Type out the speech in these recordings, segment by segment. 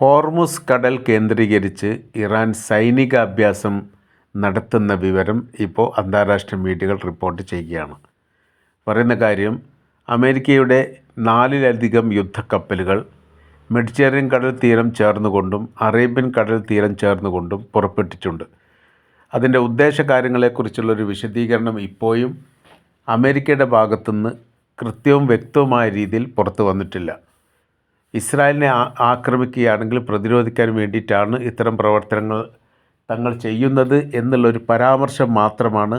Hormuz കടൽ കേന്ദ്രീകരിച്ച് Iran സൈനിക അഭ്യാസം നടത്തുന്ന വിവരം ഇപ്പോൾ അന്താരാഷ്ട്ര മീഡിയകൾ റിപ്പോർട്ട് ചെയ്യുകയാണ്. പറയുന്ന കാര്യം അമേരിക്കയുടെ നാലിലധികം യുദ്ധക്കപ്പലുകൾ മെഡിറ്ററേനിയൻ കടൽ തീരം ചേർന്നുകൊണ്ടും അറേബ്യൻ കടൽ തീരം ചേർന്നുകൊണ്ടും പുറപ്പെട്ടിട്ടുണ്ട്. അതിന്റെ ഉദ്ദേശ കാര്യങ്ങളെക്കുറിച്ചുള്ളൊരു വിശദീകരണം ഇപ്പോഴും അമേരിക്കയുടെ ഭാഗത്തുനിന്ന് കൃത്യവും വ്യക്തവുമായ രീതിയിൽ പുറത്തു വന്നിട്ടില്ല. ഇസ്രായേലിനെ ആക്രമിക്കുകയാണെങ്കിൽ പ്രതിരോധിക്കാൻ വേണ്ടിയിട്ടാണ് ഇത്തരം പ്രവർത്തനങ്ങൾ തങ്ങൾ ചെയ്യുന്നത് എന്നുള്ളൊരു പരാമർശം മാത്രമാണ്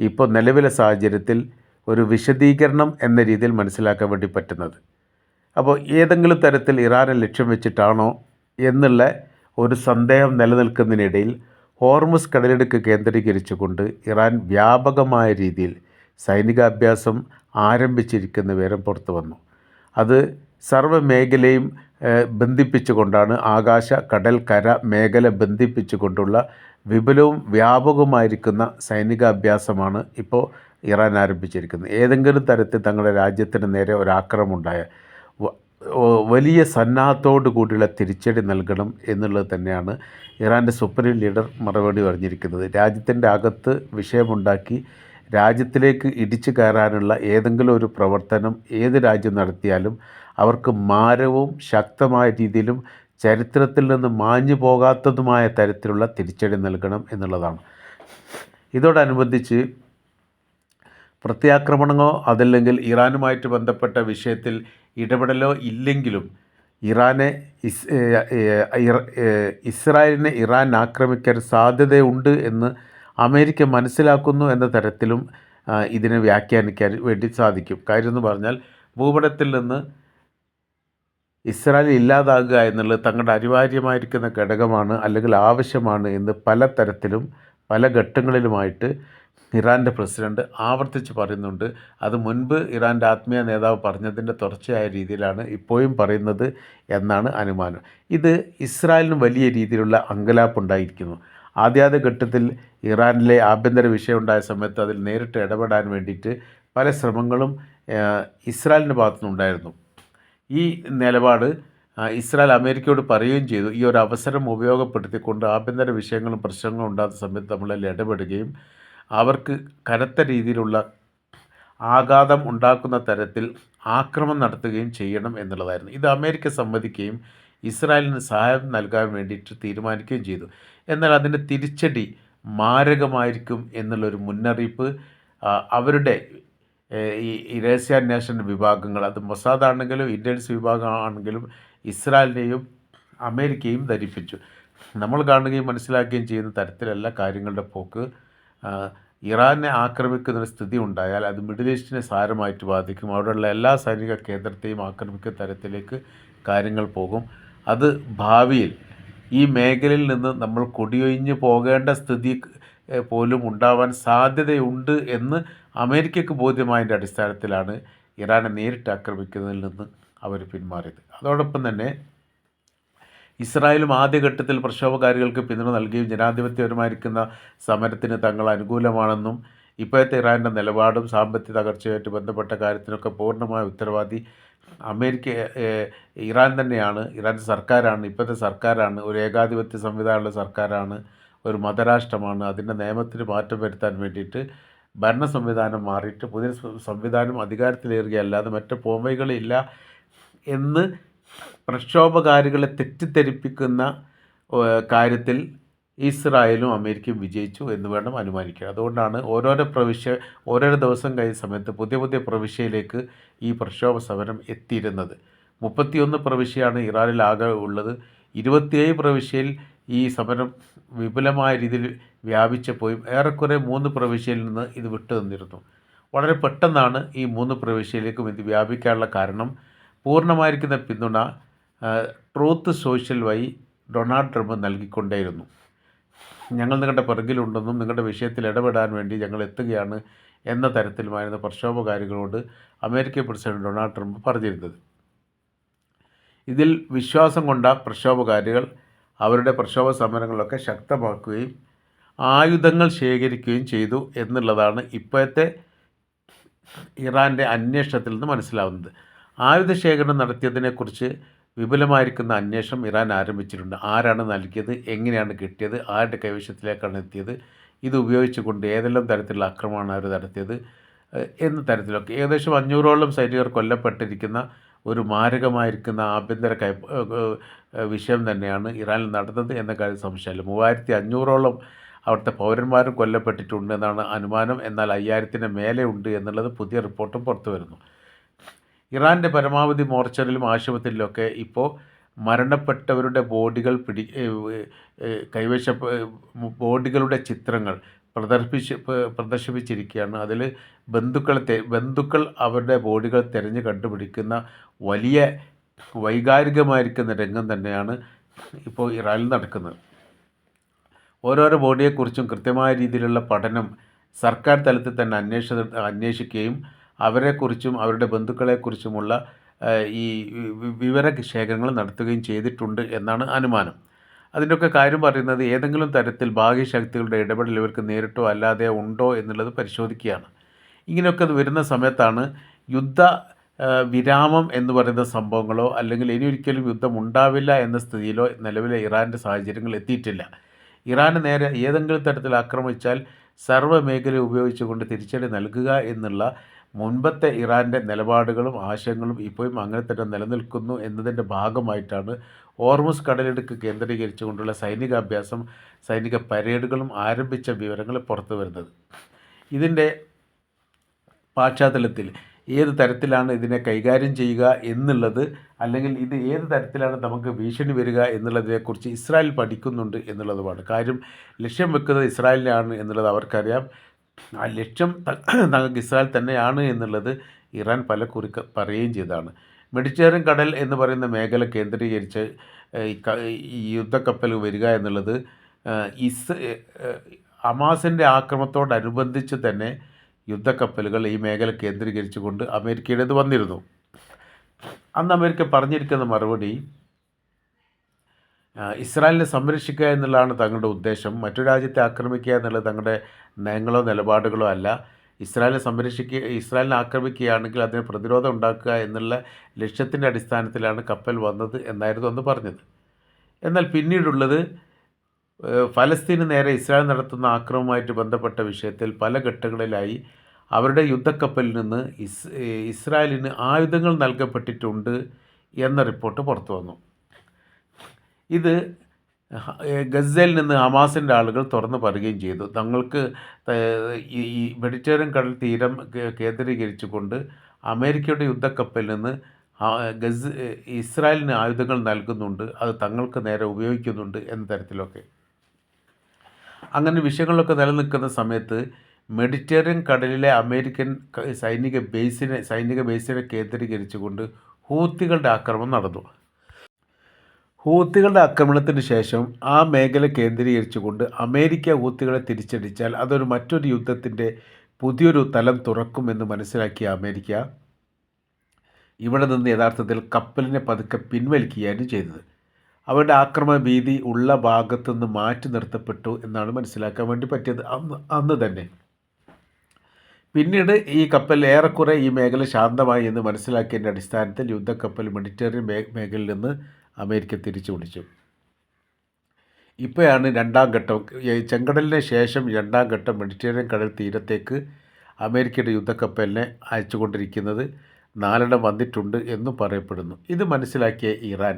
ഇപ്പോൾ നിലവിലെ സാഹചര്യത്തിൽ ഒരു വിശദീകരണം എന്ന രീതിയിൽ മനസ്സിലാക്കാൻ വേണ്ടി പറ്റുന്നത്. അപ്പോൾ ഏതെങ്കിലും തരത്തിൽ ഇറാനെ ലക്ഷ്യം വെച്ചിട്ടാണോ എന്നുള്ള ഒരു സന്ദേഹം നിലനിൽക്കുന്നതിനിടയിൽ ഹോർമുസ് കടലിടുക്ക് കേന്ദ്രീകരിച്ചുകൊണ്ട് ഇറാൻ വ്യാപകമായ രീതിയിൽ സൈനികാഭ്യാസം ആരംഭിച്ചിരിക്കുന്ന വിവരം പുറത്തു വന്നു. അത് സർവ മേഖലയും ബന്ധിപ്പിച്ചുകൊണ്ടാണ് ആകാശ കടൽ കര മേഖല ബന്ധിപ്പിച്ചുകൊണ്ടുള്ള വിപുലവും വ്യാപകവുമായിരിക്കുന്ന സൈനികാഭ്യാസമാണ് ഇപ്പോൾ ഇറാൻ ആരംഭിച്ചിരിക്കുന്നത്. ഏതെങ്കിലും തരത്തിൽ തങ്ങളുടെ രാജ്യത്തിന് നേരെ ഒരാക്രമം ഉണ്ടായ വലിയ സന്നാഹത്തോടു കൂടിയുള്ള തിരിച്ചടി നൽകണം എന്നുള്ളത് തന്നെയാണ് ഇറാന്റെ സുപ്രീം ലീഡർ മറുപടി പറഞ്ഞിരിക്കുന്നത്. രാജ്യത്തിന്റെ അകത്ത് വിഷയമുണ്ടാക്കി രാജ്യത്തിലേക്ക് ഇടിച്ചു കയറാനുള്ള ഏതെങ്കിലും ഒരു പ്രവർത്തനം ഏത് രാജ്യം നടത്തിയാലും അവർക്ക് മാരവും ശക്തമായ രീതിയിലും ചരിത്രത്തിൽ നിന്ന് മാഞ്ഞു പോകാത്തതുമായ തരത്തിലുള്ള തിരിച്ചടി നൽകണം എന്നുള്ളതാണ്. ഇതോടനുബന്ധിച്ച് പ്രത്യാക്രമണമോ അതല്ലെങ്കിൽ ഇറാനുമായിട്ട് ബന്ധപ്പെട്ട വിഷയത്തിൽ ഇടപെടലോ ഇല്ലെങ്കിലും ഇറാനെ ഇസ് ഇസ്രായേലിനെ ഇറാൻ ആക്രമിക്കാൻ സാധ്യതയുണ്ട് എന്ന് അമേരിക്ക മനസ്സിലാക്കുന്നു എന്ന തരത്തിലും ഇതിനെ വ്യാഖ്യാനിക്കാൻ വേണ്ടി സാധിക്കും. കാര്യം എന്ന് പറഞ്ഞാൽ ഭൂപടത്തിൽ നിന്ന് ഇസ്രായേൽ ഇല്ലാതാകുക എന്നുള്ളത് തങ്ങളുടെ അനിവാര്യമായിരിക്കുന്ന ഘടകമാണ് അല്ലെങ്കിൽ ആവശ്യമാണ് എന്ന് പല തരത്തിലും പല ഘട്ടങ്ങളിലുമായിട്ട് ഇറാന്റെ പ്രസിഡന്റ് ആവർത്തിച്ച് പറയുന്നുണ്ട്. അത് മുൻപ് ഇറാന്റെ ആത്മീയ നേതാവ് പറഞ്ഞതിന്റെ തുടർച്ചയായ രീതിയിലാണ് ഇപ്പോഴും പറയുന്നത് എന്നാണ് അനുമാനം. ഇത് ഇസ്രായേലിന് വലിയ രീതിയിലുള്ള അങ്കലാപ്പ് അങ്കലാപ്പുണ്ടായിരിക്കുന്നു ആദ്യാദ്യ ഘട്ടത്തിൽ ഇറാനിലെ ആഭ്യന്തര വിഷയം ഉണ്ടായ സമയത്ത് അതിൽ നേരിട്ട് ഇടപെടാൻ വേണ്ടിയിട്ട് പല ശ്രമങ്ങളും ഇസ്രായേലിന്റെ ഭാഗത്തുനിന്നുണ്ടായിരുന്നു. ഈ നിലപാട് ഇസ്രായേൽ അമേരിക്കയോട് പറയുകയും ചെയ്തു. ഈ ഒരു അവസരം ഉപയോഗപ്പെടുത്തിക്കൊണ്ട് ആഭ്യന്തര വിഷയങ്ങളും പ്രശ്നങ്ങളും ഉണ്ടാകുന്ന സമയത്ത് നമ്മളതിൽ ഇടപെടുകയും അവർക്ക് കനത്ത രീതിയിലുള്ള ആഘാതം ഉണ്ടാക്കുന്ന തരത്തിൽ ആക്രമണം നടത്തുകയും ചെയ്യണം എന്നുള്ളതായിരുന്നു. ഇത് അമേരിക്ക സമ്മതിക്കുകയും ഇസ്രായേലിന് സഹായം നൽകാൻ വേണ്ടിയിട്ട് തീരുമാനിക്കുകയും ചെയ്തു. എന്നാൽ അതിന്റെ തിരിച്ചടി മാരകമായിരിക്കും എന്നുള്ളൊരു മുന്നറിയിപ്പ് അവരുടെ ഈ രഹസ്യാന്വേഷണ വിഭാഗങ്ങൾ അത് മൊസാദ് ആണെങ്കിലും ഇന്റലിജൻസ് വിഭാഗമാണെങ്കിലും ഇസ്രായേലിനെയും അമേരിക്കയും ധരിപ്പിച്ചു. നമ്മൾ കാണുകയും മനസ്സിലാക്കുകയും ചെയ്യുന്ന തരത്തിലല്ല കാര്യങ്ങളുടെ പോക്ക്. ഇറാനെ ആക്രമിക്കുന്ന ഒരു സ്ഥിതി ഉണ്ടായാൽ അത് മിഡിൽ ഈസ്റ്റിനെ സാരമായിട്ട് ബാധിക്കും. അവിടെയുള്ള എല്ലാ സൈനിക കേന്ദ്രത്തെയും ആക്രമിക്കുന്ന തരത്തിലേക്ക് കാര്യങ്ങൾ പോകും. അത് ഭാവിയിൽ ഈ മേഖലയിൽ നിന്ന് നമ്മൾ കൊടിയൊഴിഞ്ഞ് പോകേണ്ട സ്ഥിതി പോലും ഉണ്ടാവാൻ സാധ്യതയുണ്ട് എന്ന് അമേരിക്കയ്ക്ക് ബോധ്യമായതിന്റെ അടിസ്ഥാനത്തിലാണ് ഇറാനെ നേരിട്ട് ആക്രമിക്കുന്നതിൽ നിന്ന് അവർ പിന്മാറിയത്. അതോടൊപ്പം തന്നെ ഇസ്രായേലും ആദ്യഘട്ടത്തിൽ പ്രക്ഷോഭകാരികൾക്ക് പിന്തുണ നൽകുകയും ജനാധിപത്യപരമായിരിക്കുന്ന സമരത്തിന് തങ്ങൾ അനുകൂലമാണെന്നും ഇപ്പോഴത്തെ ഇറാന്റെ നിലപാടും സാമ്പത്തിക തകർച്ചയുമായിട്ട് ബന്ധപ്പെട്ട കാര്യത്തിനൊക്കെ പൂർണമായ ഉത്തരവാദി അമേരിക്ക ഇറാൻ തന്നെയാണ്. ഇറാന്റെ സർക്കാരാണ് ഇപ്പോഴത്തെ സർക്കാരാണ് ഒരു ഏകാധിപത്യ സംവിധാനമുള്ള സർക്കാരാണ്. ഒരു മതരാഷ്ട്രമാണ്. അതിന്റെ നിയമത്തിന് മാറ്റം വരുത്താൻ വേണ്ടിയിട്ട് ഭരണ സംവിധാനം മാറിയിട്ട് പുതിയ സംവിധാനം അധികാരത്തിലേറുകയല്ലാതെ മറ്റ് പോംവൈകളില്ല എന്ന് പ്രക്ഷോഭകാരികളെ തെറ്റിദ്ധരിപ്പിക്കുന്ന കാര്യത്തിൽ ഇസ്രായേലും അമേരിക്കയും വിജയിച്ചു എന്ന് വേണം അനുമാനിക്കുക അതുകൊണ്ടാണ് ഓരോരോ പ്രവിശ്യ ഓരോരോ ദിവസം കഴിഞ്ഞ സമയത്ത് പുതിയ പുതിയ പ്രവിശ്യയിലേക്ക് ഈ പ്രക്ഷോഭ സമരം എത്തിയിരുന്നത്. മുപ്പത്തിയൊന്ന് പ്രവിശ്യയാണ് ഇറാനിൽ ആകെ ഉള്ളത്. ഇരുപത്തിയേഴ് പ്രവിശ്യയിൽ ഈ സമരം വിപുലമായ രീതിയിൽ വ്യാപിച്ചപ്പോഴും ഏറെക്കുറെ മൂന്ന് പ്രവിശ്യയിൽ നിന്ന് ഇത് വിട്ടു നിന്നിരുന്നു വളരെ പെട്ടെന്നാണ് ഈ മൂന്ന് പ്രവിശ്യയിലേക്കും ഇത് വ്യാപിക്കാനുള്ള കാരണം. പൂർണമായിരിക്കുന്ന പിന്തുണ ട്രൂത്ത് സോഷ്യൽ വഴി ഡൊണാൾഡ് ട്രംപ് നൽകിക്കൊണ്ടേയിരുന്നു. ഞങ്ങൾ നിങ്ങളുടെ പിറകിലുണ്ടെന്നും നിങ്ങളുടെ വിഷയത്തിൽ ഇടപെടാൻ വേണ്ടി ഞങ്ങൾ എത്തുകയാണ് എന്ന തരത്തിലുമായിരുന്നു പ്രക്ഷോഭകാരികളോട് അമേരിക്കൻ പ്രസിഡന്റ് ഡൊണാൾഡ് ട്രംപ് പറഞ്ഞിരുന്നത്. ഇതിൽ വിശ്വാസം കൊണ്ട പ്രക്ഷോഭകാരികൾ അവരുടെ പ്രക്ഷോഭ സമരങ്ങളൊക്കെ ശക്തമാക്കുകയും ആയുധങ്ങൾ ശേഖരിക്കുകയും ചെയ്തു എന്നുള്ളതാണ് ഇപ്പോഴത്തെ ഇറാന്റെ അന്വേഷണത്തിൽ നിന്ന് മനസ്സിലാവുന്നത്. ആയുധ ശേഖരണം നടത്തിയതിനെക്കുറിച്ച് വിപുലമായിരിക്കുന്ന അന്വേഷണം ഇറാൻ ആരംഭിച്ചിട്ടുണ്ട്. ആരാണ് നൽകിയത് എങ്ങനെയാണ് കിട്ടിയത് ആരുടെ കൈവശത്തിലേക്കാണ് എത്തിയത് ഇത് ഉപയോഗിച്ചുകൊണ്ട് ഏതെല്ലാം തരത്തിലുള്ള ആക്രമണമാണ് അവർ നടത്തിയത് എന്ന തരത്തിലൊക്കെ. ഏകദേശം അഞ്ഞൂറോളം സൈനികർ കൊല്ലപ്പെട്ടിരിക്കുന്ന ഒരു മാരകമായിരിക്കുന്ന ആഭ്യന്തര കൈ വിഷയം തന്നെയാണ് ഇറാനിൽ നടന്നത് എന്ന കാര്യം സംശയമില്ല. മൂവായിരത്തി അഞ്ഞൂറോളം അവിടുത്തെ പൗരന്മാരും കൊല്ലപ്പെട്ടിട്ടുണ്ട് എന്നാണ് അനുമാനം. എന്നാൽ അയ്യായിരത്തിന് മേലെ ഉണ്ട് എന്നുള്ളത് പുതിയ റിപ്പോർട്ടും പുറത്തു വരുന്നു. ഇറാന്റെ പരമാവധി മോർച്ചറിലും ആശുപത്രിയിലൊക്കെ ഇപ്പോൾ മരണപ്പെട്ടവരുടെ ബോഡികൾ പിടി കൈവശ ബോഡികളുടെ ചിത്രങ്ങൾ പ്രദർശിപ്പിച്ച് പ്രദർശിപ്പിച്ചിരിക്കുകയാണ്. അതിൽ ബന്ധുക്കളെ തെ- ബന്ധുക്കൾ അവരുടെ ബോഡികൾ തിരഞ്ഞ് കണ്ടുപിടിക്കുന്ന വലിയ വൈകാരികമായിരിക്കുന്ന രംഗം തന്നെയാണ് ഇപ്പോൾ ഇറാനിൽ നടക്കുന്നത്. ഓരോരോ ബോഡിയെക്കുറിച്ചും കൃത്യമായ രീതിയിലുള്ള പഠനം സർക്കാർ തലത്തിൽ തന്നെ അന്വേഷ അന്വേഷിക്കുകയും അവരെക്കുറിച്ചും അവരുടെ ബന്ധുക്കളെക്കുറിച്ചുമുള്ള ഈ വിവര ശേഖരങ്ങൾ നടത്തുകയും ചെയ്തിട്ടുണ്ട് എന്നാണ് അനുമാനം. അതിന്റെയൊക്കെ കാര്യം പറയുന്നത് ഏതെങ്കിലും തരത്തിൽ ഭാഗ്യശക്തികളുടെ ഇടപെടൽ ഇവർക്ക് നേരിട്ടോ അല്ലാതെ ഉണ്ടോ എന്നുള്ളത് പരിശോധിക്കുകയാണ്. ഇങ്ങനെയൊക്കെ വരുന്ന സമയത്താണ് യുദ്ധ വിരാമം എന്ന് പറയുന്ന സംഭവങ്ങളോ അല്ലെങ്കിൽ ഇനി ഒരിക്കലും യുദ്ധം ഉണ്ടാവില്ല എന്ന സ്ഥിതിയിലോ നിലവിലെ ഇറാന്റെ സാഹചര്യങ്ങൾ എത്തിയിട്ടില്ല. ഇറാന് നേരെ ഏതെങ്കിലും തരത്തിൽ ആക്രമിച്ചാൽ സർവ മേഖല ഉപയോഗിച്ചുകൊണ്ട് തിരിച്ചടി നൽകുക എന്നുള്ള മുൻപത്തെ ഇറാന്റെ നിലപാടുകളും ആശയങ്ങളും ഇപ്പോഴും അങ്ങനെ തന്നെ നിലനിൽക്കുന്നു എന്നതിന്റെ ഭാഗമായിട്ടാണ് ഓർമുസ് കടലിടുക്ക് കേന്ദ്രീകരിച്ചുകൊണ്ടുള്ള സൈനികാഭ്യാസം സൈനിക പരേഡുകളും ആരംഭിച്ച വിവരങ്ങൾ പുറത്തു വരുന്നത്. ഇതിന്റെ പശ്ചാത്തലത്തിൽ ഏത് തരത്തിലാണ് ഇതിനെ കൈകാര്യം ചെയ്യുക എന്നുള്ളത് അല്ലെങ്കിൽ ഇത് ഏത് തരത്തിലാണ് നമുക്ക് ഭീഷണി വരിക എന്നുള്ളതിനെക്കുറിച്ച് ഇസ്രായേൽ പഠിക്കുന്നുണ്ട് എന്നുള്ളതുമാണ്. കാര്യം ലക്ഷ്യം വെക്കുന്നത് ഇസ്രായേലിനാണ് എന്നുള്ളത് അവർക്കറിയാം. ആ ലക്ഷ്യം ഇസ്രായേൽ തന്നെയാണ് എന്നുള്ളത് ഇറാൻ പല കുറി പറയുകയും ചെയ്തതാണ്. മെഡിറ്ററേനിയൻ കടൽ എന്ന് പറയുന്ന മേഖല കേന്ദ്രീകരിച്ച് ഈ യുദ്ധക്കപ്പൽ വരിക എന്നുള്ളത് ഇസ് അമാസിന്റെ ആക്രമണത്തോടനുബന്ധിച്ച് തന്നെ യുദ്ധക്കപ്പലുകൾ ഈ മേഖല കേന്ദ്രീകരിച്ചുകൊണ്ട് അമേരിക്കയുടേത് വന്നിരുന്നു. അന്ന് അമേരിക്ക പറഞ്ഞിരിക്കുന്ന മറുപടി ഇസ്രായേലിനെ സംരക്ഷിക്കുക എന്നുള്ളതാണ് തങ്ങളുടെ ഉദ്ദേശം. മറ്റു രാജ്യത്തെ ആക്രമിക്കുക എന്നുള്ളത് തങ്ങളുടെ നയങ്ങളോ നിലപാടുകളോ അല്ല. ഇസ്രായേലിനെ സംരക്ഷിക്കുക ഇസ്രായേലിനെ ആക്രമിക്കുകയാണെങ്കിൽ അതിന് പ്രതിരോധം ഉണ്ടാക്കുക എന്നുള്ള ലക്ഷ്യത്തിന്റെ അടിസ്ഥാനത്തിലാണ് കപ്പൽ വന്നത് എന്നായിരുന്നു അന്ന് പറഞ്ഞത്. എന്നാൽ പിന്നീടുള്ളത് ഫലസ്തീന് നേരെ ഇസ്രായേൽ നടത്തുന്ന ആക്രമണവുമായിട്ട് ബന്ധപ്പെട്ട വിഷയത്തിൽ പല ഘട്ടങ്ങളിലായി അവരുടെ യുദ്ധക്കപ്പലിൽ നിന്ന് ഇസ് ഇസ്രായേലിന് ആയുധങ്ങൾ നൽകപ്പെട്ടിട്ടുണ്ട് എന്ന റിപ്പോർട്ട് പുറത്തു വന്നു. ഇത് ഗസയിൽ നിന്ന് ഹമാസിന്റെ ആളുകൾ തുറന്നു പറയുകയും ചെയ്തു. തങ്ങൾക്ക് ഈ മെഡിറ്ററേനിയൻ കടൽ തീരം കേന്ദ്രീകരിച്ചുകൊണ്ട് അമേരിക്കയുടെ യുദ്ധക്കപ്പലിൽ നിന്ന് ഗസ് ഇസ്രായേലിന് ആയുധങ്ങൾ നൽകുന്നുണ്ട്. അത് തങ്ങൾക്ക് നേരെ ഉപയോഗിക്കുന്നുണ്ട് എന്ന തരത്തിലൊക്കെ. അങ്ങനെ വിഷയങ്ങളൊക്കെ നിലനിൽക്കുന്ന സമയത്ത് മെഡിറ്ററേനിയൻ കടലിലെ അമേരിക്കൻ സൈനിക ബേസിനെ സൈനിക ബേസിനെ കേന്ദ്രീകരിച്ചുകൊണ്ട് ഹൂത്തികളുടെ ആക്രമണം നടന്നു. ഹൂത്തികളുടെ ആക്രമണത്തിന് ശേഷം ആ മേഖല കേന്ദ്രീകരിച്ചുകൊണ്ട് അമേരിക്ക ഹൂത്തികളെ തിരിച്ചടിച്ചാൽ അതൊരു മറ്റൊരു യുദ്ധത്തിന്റെ പുതിയൊരു തലം തുറക്കുമെന്ന് മനസ്സിലാക്കിയ അമേരിക്ക ഇവിടെ നിന്ന് യഥാർത്ഥത്തിൽ കപ്പലിനെ പതുക്കെ പിൻവലിക്കുകയാണ് ചെയ്തത്. അവരുടെ ആക്രമണ ഭീതി ഉള്ള ഭാഗത്തു നിന്ന് മാറ്റി നിർത്തപ്പെട്ടു എന്നാണ് മനസ്സിലാക്കാൻ വേണ്ടി പറ്റിയത് അന്ന് അന്ന് തന്നെ. പിന്നീട് ഈ കപ്പൽ ഏറെക്കുറെ ഈ മേഖല ശാന്തമായി എന്ന് മനസ്സിലാക്കിയതിന്റെ അടിസ്ഥാനത്തിൽ യുദ്ധക്കപ്പൽ മെഡിറ്ററേനിയൻ മേഖലയിൽ നിന്ന് അമേരിക്ക തിരിച്ചു വിളിച്ചു. ഇപ്പോഴാണ് രണ്ടാം ഘട്ടം. ചെങ്കടലിന് ശേഷം രണ്ടാം ഘട്ടം മെഡിറ്ററേനിയൻ കടൽ തീരത്തേക്ക് അമേരിക്കയുടെ യുദ്ധക്കപ്പലിനെ അയച്ചുകൊണ്ടിരിക്കുന്നത് നാലെണ്ണം വന്നിട്ടുണ്ട് എന്നും പറയപ്പെടുന്നു. ഇത് മനസ്സിലാക്കിയ ഇറാൻ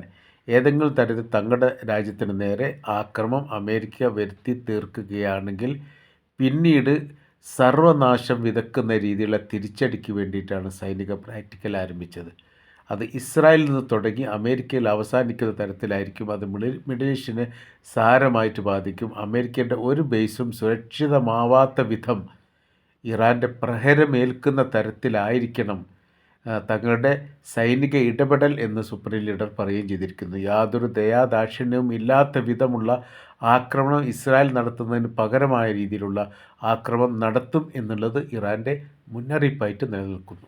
ഏതെങ്കിലും തരത്തിൽ തങ്ങളുടെ രാജ്യത്തിന് നേരെ ആക്രമം അമേരിക്ക വരുത്തി തീർക്കുകയാണെങ്കിൽ പിന്നീട് സർവനാശം വിതക്കുന്ന രീതിയിലുള്ള തിരിച്ചടിക്ക് വേണ്ടിയിട്ടാണ് സൈനിക പ്രാക്ടിക്കൽ ആരംഭിച്ചത്. അത് ഇസ്രായേലിൽ നിന്ന് തുടങ്ങി അമേരിക്കയിൽ അവസാനിക്കുന്ന തരത്തിലായിരിക്കും. അത് മിഡിൽ മിഡിൽ ഈസ്റ്റിനെ സാരമായിട്ട് ബാധിക്കും. അമേരിക്കയുടെ ഒരു ബേസും സുരക്ഷിതമാവാത്ത വിധം ഇറാന്റെ പ്രഹരമേൽക്കുന്ന തരത്തിലായിരിക്കണം തങ്ങളുടെ സൈനിക ഇടപെടൽ എന്ന് സുപ്രീം ലീഡർ പറയുകയും ചെയ്തിരിക്കുന്നു. യാതൊരു ദയാദാക്ഷിണ്യവും ഇല്ലാത്ത വിധമുള്ള ആക്രമണം ഇസ്രായേൽ നടത്തുന്നതിന് പകരമായ രീതിയിലുള്ള ആക്രമണം നടത്തും എന്നുള്ളത് ഇറാന്റെ മുന്നറിയിപ്പായിട്ട് നിലനിൽക്കുന്നു.